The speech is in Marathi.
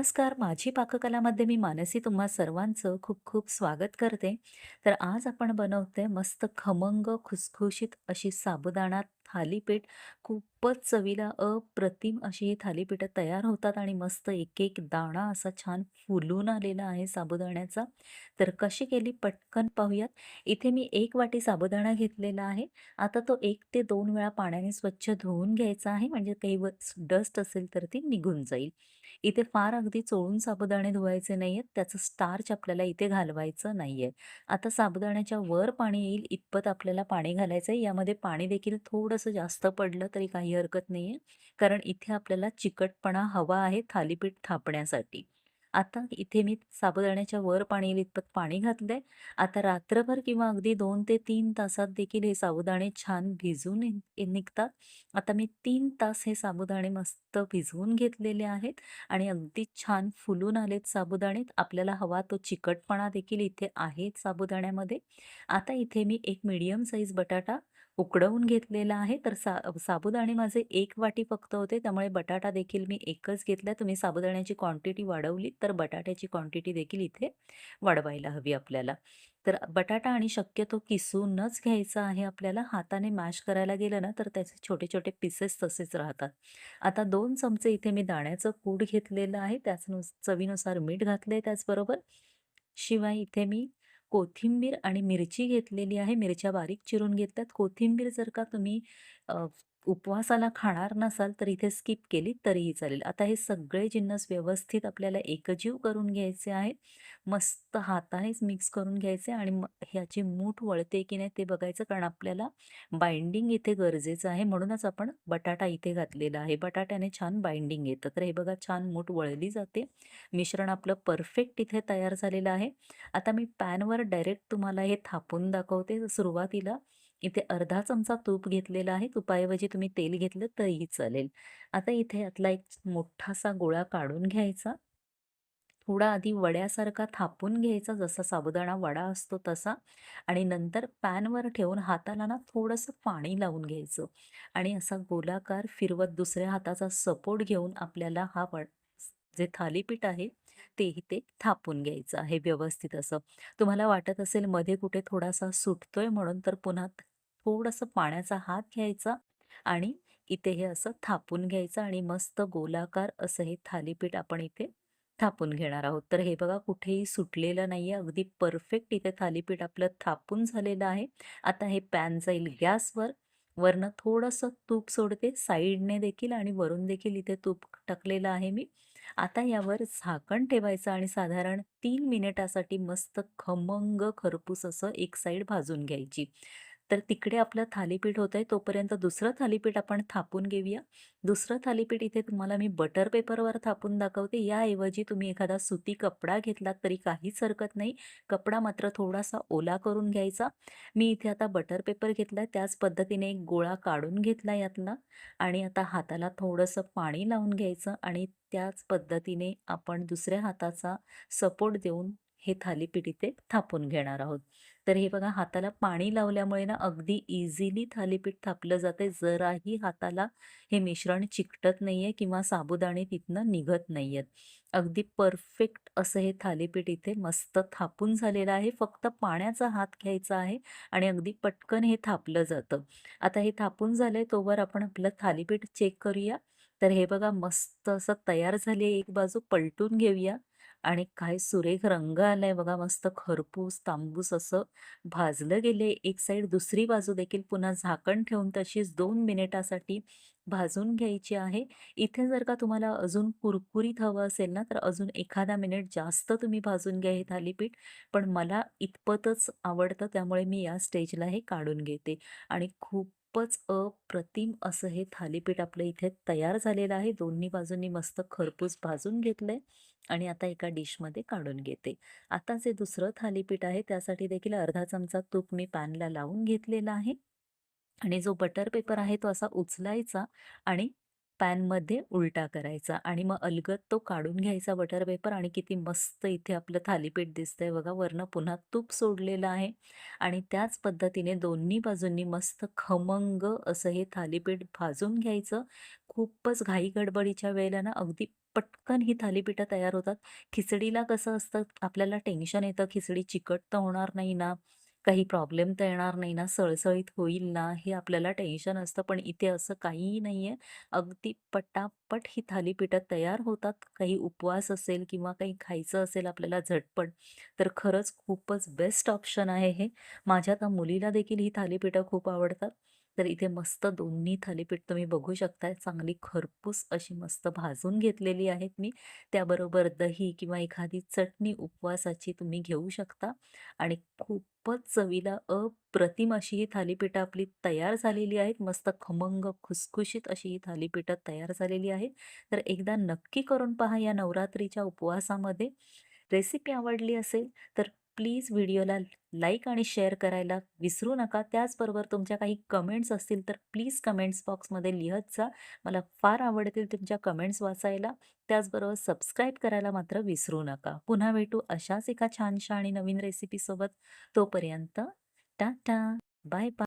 नमस्कार, माझी पाककलामध्ये मी मानसी तुम्हा सर्वांचं खूप खूप स्वागत करते. तर आज आपण बनवते मस्त खमंग, खुसखुशीत अशी साबुदाणा थालीपीठ. खूपच चवीला अप्रतिम अशी ही थालीपीठं तयार होतात आणि मस्त एक-एक दाणा असा छान फुलून आलेला आहे साबुदाण्याचा. तर कशी केली पटकन पाहूयात. इथे मी एक वाटी साबुदाणा घेतलेला आहे. आता तो एक ते दोन वेळा पाण्याने स्वच्छ धुवून घ्यायचा आहे, म्हणजे काही व डस्ट असेल तर ती निघून जाईल. इथे फार अगदी चोळून साबुदाणे धुवायचे नाहीयेत, त्याचं स्टार्च आपल्याला इथे घालवायचं नाहीये. आता साबुदाण्याच्या वर पाणी येईल इतपत आपल्याला पाणी घालायचं आहे. यामध्ये पाणी देखील थोडंसं जास्त पडलं तरी काही हरकत नाहीये, कारण इथे आपल्याला चिकटपणा हवा आहे थालीपीठ थापण्यासाठी. आता इथे मी साबुदाण्याच्या वर पाणी येईल इतपत पाणी घातलंय. आता रात्रभर किंवा अगदी दोन ते तीन तासात देखील हे साबुदाणे छान भिजून निघतात. आता मी तीन तास हे साबुदाणे मस्त भिजवून घेतलेले आहेत आणि अगदी छान फुलून आलेत साबुदाणेत आपल्याला हवा तो चिकटपणा देखील इथे आहे साबुदाण्यामध्ये. आता इथे मी एक मीडियम साईज बटाटा उकडवून घेतलेला आहे. तर सा साबुदाणे माझे एक वाटी फक्त होते, त्यामुळे बटाटा देखील मी एकच घेतला तुम्ही साबुदाण्याची क्वांटिटी वाढवली तर बटाट्याची क्वांटिटी देखील इथे वाढवायला हवी आपल्याला. तर बटाटा आणि शक्यतो किसूनच घ्यायचा आहे आपल्याला. हाताने मॅश करायला गेलं ना, तर त्याचे छोटे-छोटे पीसेस तसेच राहतात. आता दोन चमचे इथे मी दाण्याचं कूड घेतलेलं आहे. त्याच चवीनुसार मीठ घातलंय त्याचबरोबर. शिवाय इथे मी कोथिंबीर आणि मिरची घेतलेली आहे. मिरच्या बारीक चिरून घेतल्यात. कोथिंबीर जर का तुम्ही उपवासाला खाणार नसाल तर इथे स्किप केली तरीही चालेल. आता हे सगळे जिन्नस व्यवस्थित आपल्याला एकजीव करून घ्यायचे आहेत. मस्त हातानेच मिक्स करून घ्यायचे आणि ह्याची मूठ वळते की नाही ते बघायचं, कारण आपल्याला बाइंडिंग इथे गरजेचं आहे. म्हणूनच आपण बटाटा इथे घातलेला आहे. बटाट्याने छान बाइंडिंग येतं. तर हे बघा छान मूठ वळली जाते. मिश्रण आपलं परफेक्ट इथे तयार झालेलं आहे. आता मी पॅनवर डायरेक्ट तुम्हाला हे थापून दाखवते. सुरुवातीला इथे अर्धा चमचा तूप घेतलेला आहे. तुपाऐवजी तुम्ही तेल घेतलं तरीही चालेल. आता इथे यातला एक मोठासा गोळा काढून घ्यायचा. थोडा आधी वड्यासारखा थापून घ्यायचा, जसा साबुदाणा वडा असतो तसा आणि नंतर पॅनवर ठेवून हाताला ना थोडंसं पाणी लावून घ्यायचं आणि असा गोलाकार फिरवत दुसऱ्या हाताचा सपोर्ट घेऊन आपल्याला हा वड जे थालीपीठ आहे तेही ते थापून घ्यायचं आहे व्यवस्थित असं. तुम्हाला वाटत असेल मध्ये कुठे थोडासा सुटतोय म्हणून, तर पुन्हा थोडंसं पाण्याचा हात घ्यायचा आणि इथे हे असं थापून घ्यायचं आणि मस्त गोलाकार असं हे थालीपीठ आपण इथे थापून घेणार आहोत. तर हे बघा कुठेही सुटलेलं नाहीये. अगदी परफेक्ट इथे थालीपीठ आपलं थापून झालेलं आहे. आता हे पॅन जाईल गॅसवर. वरनं थोडंसं तूप सोडते साइडने देखील आणि वरून देखील इथे तूप टाकलेलं आहे मी. आता यावर झाकण ठेवायचं आणि साधारण तीन मिनिटासाठी मस्त खमंग खरपूस असं एक साईड भाजून घ्यायची. तर तिकडे आपलं थालीपीठ होतंय तोपर्यंत दुसरं थालीपीठ आपण थापून घेऊया. दुसरं थालीपीठ इथे तुम्हाला मी बटर पेपरवर थापून दाखवते. याऐवजी तुम्ही एखादा सुती कपडा घेतलात तरी काहीच हरकत नाही. कपडा मात्र थोडासा ओला करून घ्यायचा. मी इथे आता बटर पेपर घेतला त्याच पद्धतीने एक गोळा काढून घेतला यातला आणि आता हाताला थोडंसं पाणी लावून घ्यायचं आणि त्याच पद्धतीने आपण दुसऱ्या हाताचा सपोर्ट देऊन हे थालीपीठ इथे थापून घेणार आहोत. तर हे बघा हाताला पाणी लावल्यामुळे ना अगदी इझिली थालीपीठ थापलं जाते जराही हाताला हे मिश्रण चिकटत नाहीये किंवा साबुदाणे तिथनं निघत नाहीयेत. अगदी परफेक्ट असं हे थालीपीठ इथे मस्त थापून झालेलं आहे. फक्त पाण्याचा हात घ्यायचा आहे आणि अगदी पटकन हे थापलं जातं. आता हे थापून झालंय तोवर आपण आपलं थालीपीठ चेक करूया. तर हे बघा मस्त असं तयार झाली आहे. एक बाजू पलटून घेऊया आणि काय सुरेख रंग आलाय बघा. मस्त खरपूस तांबूस असं भाजलं गेले एक साईड दुसरी बाजू देखील पुन्हा झाकण ठेवून तशीच दोन मिनिटासाठी भाजून घ्यायची आहे. इथे जर का तुम्हाला अजून कुरकुरीत हवं असेल ना, तर अजून एखादा मिनिट जास्त तुम्ही भाजून घ्या हे थालीपीठ. पण मला इतपतच आवडतं त्यामुळे मी या स्टेजला हे काढून घेते आणि खूप खूपच अप्रतिम असं हे थालीपीठ आपलं इथे तयार झालेलं आहे. दोन्ही बाजूंनी मस्त खरपूस भाजून घेतलंय आणि आता एका डिशमध्ये काढून घेते. आता जे दुसरं थालीपीठ आहे त्यासाठी देखील अर्धा चमचा तूप मी पॅनला लावून घेतलेला आहे आणि जो बटर पेपर आहे तो असा उचलायचा आणि पॅनमध्ये उलटा करायचा आणि मग अलगद तो काढून घ्यायचा बटर पेपर आणि किती मस्त इथे आपलं थालीपीठ दिसतंय बघा. वरनं पुन्हा तूप सोडलेलं आहे आणि त्याच पद्धतीने दोन्ही बाजूंनी मस्त खमंग असं हे थालीपीठ भाजून घ्यायचं. खूपच घाई-गडबडीच्या वेळेला ना अगदी पटकन ही थालीपीठं तयार होतात. खिचडीला कसं असतं आपल्याला टेन्शन येतं खिचडी चिकट तर होणार नाही ना? काही प्रॉब्लेम तर येणार नाही ना? सळसळीत होईल ना? हे आपल्याला टेन्शन असतं. पण इथे असं काहीही नाहीये. अगदी पटापट ही थालीपीठं तयार होतात. काही उपवास असेल किंवा काही खायचं असेल आपल्याला झटपट, तर खरंच खूपच बेस्ट ऑप्शन आहे हे. माझ्या आता मुलीला देखील ही थालीपीठं खूप आवडतात. तर इथे मस्त दोन्ही थालीपीठ तुम्ही बघू शकताय. चांगली खरपूस अशी मस्त भाजून घेतलेली आहेत मी. त्याबरोबर दही किंवा एखादी चटणी उपवासाची तुम्ही घेऊ शकता आणि खूपच चवीला अप्रतिम अशी ही थालीपीठं आपली तयार झालेली आहेत. मस्त खमंग, खुसखुशीत अशी ही थालीपीठं तयार झालेली आहेत. तर एकदा नक्की करून पहा या नवरात्रीच्या उपवासामध्ये. रेसिपी आवडली असेल तर प्लीज व्हिडिओला लाईक आणि शेअर करायला विसरू नका. त्याचबरोबर तुमच्या काही कमेंट्स असतील तर प्लीज कमेंट्स बॉक्समध्ये लिहत जा. मला फार आवडतील तुमच्या कमेंट्स वाचायला. त्याचबरोबर सबस्क्राईब करायला मात्र विसरू नका. पुन्हा भेटू अशाच एका छानशा आणि नवीन रेसिपीसोबत. तोपर्यंत टाटा. Bye bye.